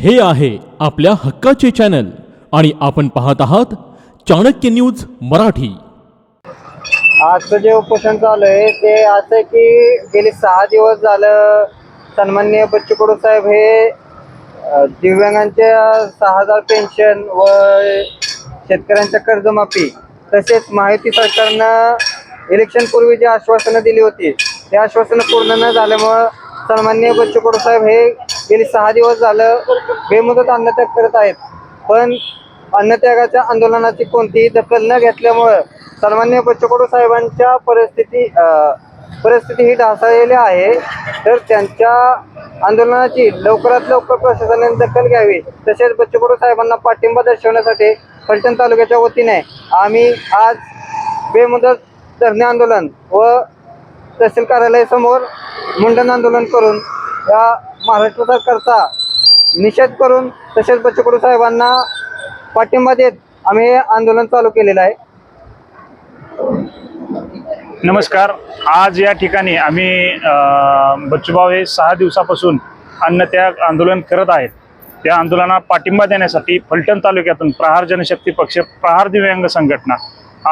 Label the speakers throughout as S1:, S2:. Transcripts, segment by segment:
S1: हे आहे आपल्या हक्काचे चॅनल आणि आपण पाहत आहात चाणक्य न्यूज मराठी.
S2: आजचं जे उपोषण चालू आहे ते असं आहे की गेले सहा दिवस झालं सन्मान्य बच्चू कडू साहेब हे दिव्यांगांच्या सहा हजार पेन्शन व शेतकऱ्यांच्या कर्जमाफी तसेच माहिती सरकारनं इलेक्शनपूर्वी जी आश्वासनं दिली होती ते आश्वासनं पूर्ण न झाल्यामुळं सन्मान्य बच्चू कडू साहेब हे गेली सहा दिवस झालं बेमुदत अन्नत्याग करत आहेत. पण अन्नत्यागाच्या आंदोलनाची कोणतीही दखल न घेतल्यामुळं सन्मान्य बच्चकडू साहेबांच्या परिस्थिती परिस्थिती ही ढासळलेली आहे. तर त्यांच्या आंदोलनाची लवकरात लवकर प्रशासनाने दखल घ्यावी तसेच बच्चकडू साहेबांना पाठिंबा दर्शवण्यासाठी फलटण तालुक्याच्या वतीने आम्ही आज बेमुदत धरणे आंदोलन व तहसील कार्यालयासमोर मुंडन आंदोलन करून या महाराष्ट्र सरकारचा निषेध करून तसेच बच्चकडू साहेबांना पाठिंबा देत आम्ही हे आंदोलन चालू केलेलं आहे.
S3: नमस्कार. आज या ठिकाणी आम्ही अ, बच्चूभाऊ हे सहा दिवसापासून अन्नत्याग आंदोलन करत आहेत. त्या आंदोलनाला पाठिंबा देण्यासाठी फलटण तालुक्यातून प्रहार जनशक्ती पक्ष प्रहार दिव्यांग संघटना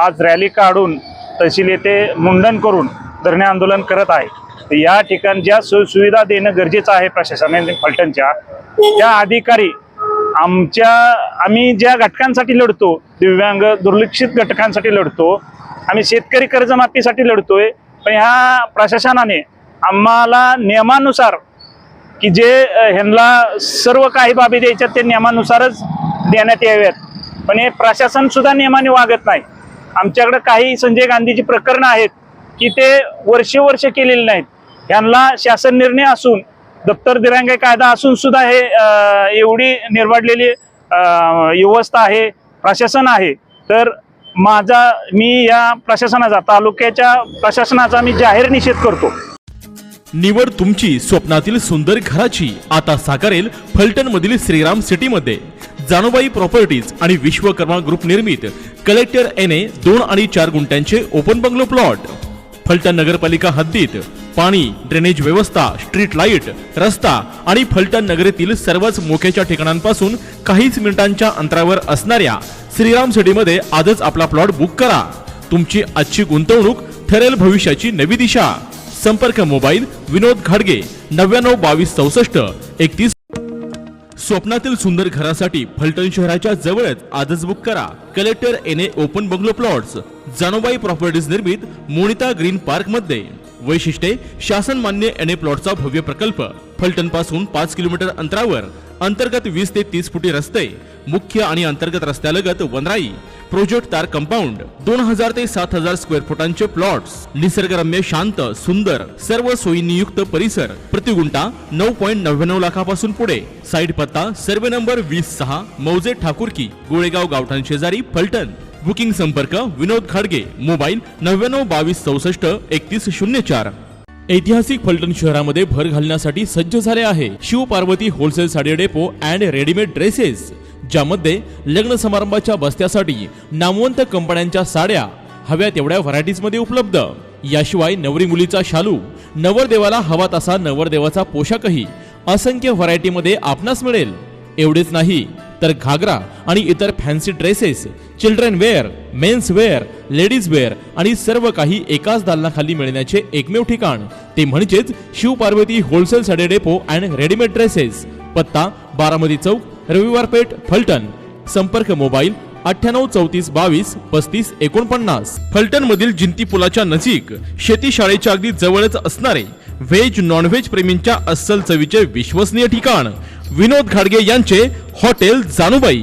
S3: आज रॅली काढून तहसील येथे मुंडन करून धरणे आंदोलन करत आहे. तर या ठिकाणी ज्या सोयीसुविधा देणं गरजेचं आहे प्रशासनाने फलटणच्या त्या अधिकारी आमच्या आम्ही ज्या घटकांसाठी लढतो दिव्यांग दुर्लक्षित घटकांसाठी लढतो आम्ही शेतकरी कर्जमाफीसाठी लढतोय पण ह्या प्रशासनाने आम्हाला नियमानुसार की जे ह्यांना सर्व काही बाबी द्यायच्या ते नियमानुसारच देण्यात याव्यात. पण हे प्रशासन सुद्धा नियमाने वागत नाही. आमच्याकडे काही संजय गांधीची प्रकरणं आहेत की ते वर्षे वर्ष केलेले नाहीत. यांना शासन निर्णय असून दप्तर दिरांगे कायदा असून सुद्धा हे एवढी निर्वाडलेली व्यवस्था आहे प्रशासन आहे. तर माझा मी या प्रशासनाचा तालुक्याच्या प्रशासनाचा मी जाहीर निषेध करतो.
S1: निवड तुमची स्वप्नातील सुंदर घराची. आता साकारेल फलटण मधील श्रीराम सिटी मध्ये प्रॉपर्टीज आणि विश्वकर्मा ग्रुप निर्मित. कलेक्टर एन ए दोन आणि चार गुंठ्यांचे ओपन बंगलो प्लॉट. फलटण नगरपालिका हद्दीत. पाणी ड्रेनेज व्यवस्था स्ट्रीट लाइट रस्ता आणि फलटण नगरीतील सर्वच मोक्याच्या ठिकाणांपासून काहीच मिनिटांच्या अंतरावर असणाऱ्या श्रीराम सिटीमध्ये आजच आपला प्लॉट बुक करा. तुमची आजची गुंतवणूक ठरेल भविष्याची नवी दिशा. संपर्क मोबाईल विनोद घाडगे नव्याण्णव बावीस चौसष्ट एकतीस. स्वप्नातील सुंदर घरासाठी फलटण शहराच्या जवळच आजच बुक करा. Collector N A open bungalow plots Janobai properties निर्मित मोनिता ग्रीन पार्कमध्ये वैशिष्ट्ये शासन मान्य एन ए प्लॉटचा भव्य प्रकल्प फलटणपासून पाच किलोमीटर अंतरावर अंतर्गत वीस ते तीस फुटी रस्ते मुख्य आणि अंतर्गत रस्त्यालगत वनराई प्रोजेक्ट तार कंपाऊंड दोन हजार ते सात हजार स्क्वेअर फुटांचे प्लॉट्स निसर्गरम्य शांत सुंदर सर्व सोयीनियुक्त परिसर प्रतिगुंटा नऊ पॉईंट नव्याण्णव लाखापासून पुढे साईड पत्ता सर्वे नंबर वीस सहा मौजे ठाकूरकी गोळेगाव गावठाण शेजारी फलटण. बुकिंग संपर्क विनोद खाडगे मोबाईल नव्याण्णव बावीस चौसष्ट एकतीस शून्य चार. ऐतिहासिक फलटण शहरामध्ये भर घालण्यासाठी सज्ज झाले आहे Shiv Parvati wholesale sari depot and readymade dresses ज्यामध्ये लग्न समारंभाच्या बस्त्यासाठी नामवंत कंपन्यांच्या साड्या हव्या तेवढ्या व्हरायटीजमध्ये उपलब्ध. याशिवाय नवरी मुलीचा शालू नवरदेवाला हवा तसा नवरदेवाचा पोशाखही असंख्य व्हरायटीमध्ये आपणास मिळेल. एवढेच नाही तर घागरा आणि इतर fancy dresses children wear men's wear ladies wear आणि सर्व काही एकाच दालनाखाली मिळण्याचे एकमेव ठिकाण. ते म्हणजेच Shiv Parvati wholesale sari depot and readymade dresses पत्ता बारामती चौक रविवार पेठ फलटण. संपर्क मोबाईल अठ्ठ्याण्णव चौतीस बावीस पस्तीस एकोणपन्नास. फलटण मधील जिंती पुलाच्या नजीक शेती शाळेच्या अगदी जवळच असणारे व्हेज नॉनव्हेज प्रेमींच्या अस्सल चवीचे विश्वसनीय ठिकाण. विनोद घाडगे यांचे हॉटेल जानूबाई.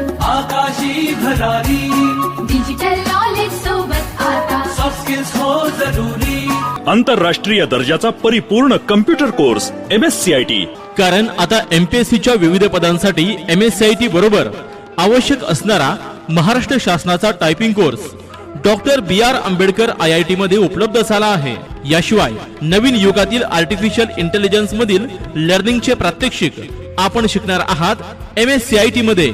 S4: आकाशी भरारी।
S5: डिजिटल नॉलेज सोबत आता।
S4: सॉफ्ट स्किल्स हो जरुरी।
S6: आंतरराष्ट्रीय दर्जाचा परिपूर्ण computer course M S C I T
S1: कारण आता एमपीएससीच्या विविध पदांसाठी M S C I T बरोबर आवश्यक असणारा महाराष्ट्र शासनाचा typing course doctor B R Ambedkar I I T मध्ये उपलब्ध झाला आहे. याशिवाय नवीन युगातील आर्टिफिशियल इंटेलिजन्स मधील लर्निंगचे प्रात्यक्षिक आपण शिकणार आहात M S C I T मध्ये.